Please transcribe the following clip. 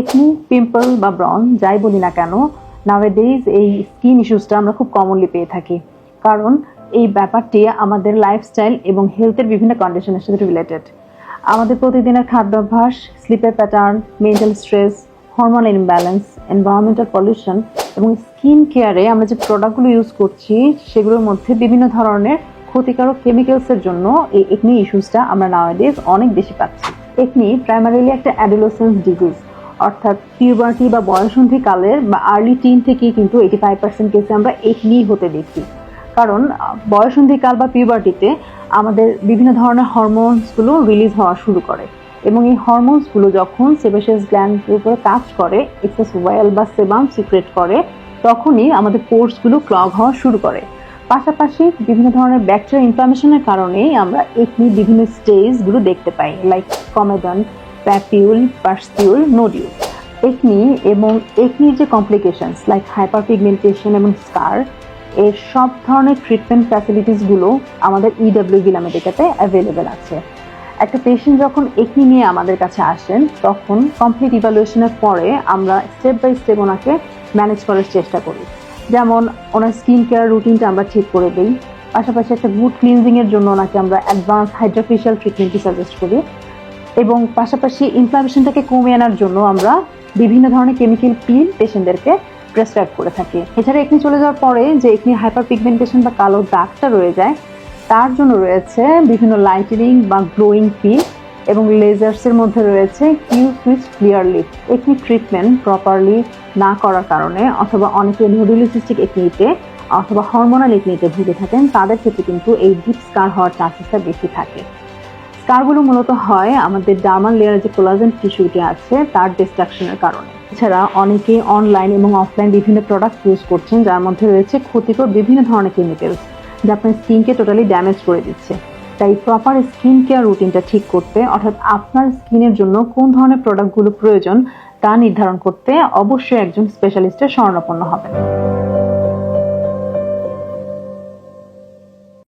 Acne pimple বা ব্রন যাই বলি না কেন নাওয়েডেজ এই স্কিন ইস্যুসটা আমরা খুব কমনলি পেয়ে থাকি। কারণ এই ব্যাপারটি আমাদের লাইফস্টাইল এবং হেলথের বিভিন্ন কন্ডিশনের সাথে রিলেটেড আমাদের প্রতিদিনের খাদ্যাভ্যাস স্লিপের pattern mental stress hormone imbalance environmental pollution এবং স্কিন কেয়ারে আমরা যে প্রোডাক্টগুলো ইউজ করছি, সেগুলোর মধ্যে বিভিন্ন ধরনের ক্ষতিকারক কেমিক্যালসের জন্য এই একনি ইস্যুসটা আমরা নাওয়াডেজ অনেক বেশি পাচ্ছি। একনি প্রাইমারিলি একটা অ্যাডোলোসেন্স ডিজিজ অর্থাৎ পিউবার্টি বা বয়সন্ধি কালের বা আর্লি টিন থেকেই কিন্তু এইটি ফাইভ পার্সেন্ট কেসে আমরা একনি হতে দেখি। কারণ বয়সন্ধিকাল বা পিউবার্টিতে আমাদের বিভিন্ন ধরনের হরমোনসগুলো রিলিজ হওয়া শুরু করে এবং এই হরমোনসগুলো যখন সেবাসিয়াস গ্ল্যান্ডের উপরে কাজ করে এক্সেস ওয়েল বা সেবাম সিক্রেট করে, তখনই আমাদের পোর্সগুলো ক্লগ হওয়া শুরু করে। পাশাপাশি বিভিন্ন ধরনের ব্যাকটেরিয়া ইনফ্লামেশনের কারণেই আমরা একনি বিভিন্ন স্টেজগুলো দেখতে পাই like comedone papule, pustule, nodule. Acne এবং একনির যে কমপ্লিকেশনস লাইক হাইপার পিগমেন্টেশন এবং স্কার এর সব ধরনের ট্রিটমেন্ট ফ্যাসিলিটিসগুলো আমাদের ইডব্লিউ গিলামেডিকাতে অ্যাভেলেবেল আছে। একটা পেশেন্ট যখন একনি নিয়ে আমাদের কাছে আসেন, তখন কমপ্লিট ইভ্যালুয়েশনের পরে আমরা স্টেপ বাই স্টেপ ওনাকে ম্যানেজ করার চেষ্টা করি। যেমন ওনার স্কিন কেয়ার রুটিনটা আমরা ঠিক করে দিই, পাশাপাশি একটা গুড ক্লিনজিংয়ের জন্য ওনাকে আমরা অ্যাডভান্স হাইড্রোফেশিয়াল ট্রিটমেন্টই সাজেস্ট করি। এবং পাশাপাশি ইনফ্লামেশনটাকে কমিয়ে আনার জন্য আমরা বিভিন্ন ধরনের কেমিক্যাল পিল পেশেন্টদেরকে প্রেসক্রাইব করে থাকি। এছাড়া একনি চলে যাওয়ার পরে যে একনি হাইপার পিগমেন্টেশন বা কালো দাগটা রয়ে যায়, তার জন্য রয়েছে বিভিন্ন লাইটেনিং বা গ্লোয়িং পিল এবং লেজার্সের মধ্যে রয়েছে Q switch clear lift acne treatment properly না করার কারণে অথবা অনেকে নোডুলিসিস্টিক একনিতে অথবা হরমোনাল একনিতে ভুগে থাকেন, তাদের ক্ষেত্রে কিন্তু এই ডিপ স্কার হওয়ার চান্সেসটা বেশি থাকে। স্কারগুলো মূলত হয় আমাদের ডার্মাল লেয়ারে যে কোলাজেন টিস্যুটি আছে, তার ডিস্ট্রাকশনের কারণে। এছাড়া অনেকে অনলাইন এবং অফলাইন বিভিন্ন প্রোডাক্ট ইউজ করছেন, যার মধ্যে রয়েছে ক্ষতিকর বিভিন্ন ধরনের কেমিক্যালস যা আপনার স্কিনকে টোটালি ড্যামেজ করে দিচ্ছে। তাই প্রপার স্কিন কেয়ার রুটিনটা ঠিক করতে, অর্থাৎ আপনার স্কিনের জন্য কোন ধরনের প্রোডাক্টগুলো প্রয়োজন তা নির্ধারণ করতে অবশ্যই একজন স্পেশালিস্টের শরণাপন্ন হবেন।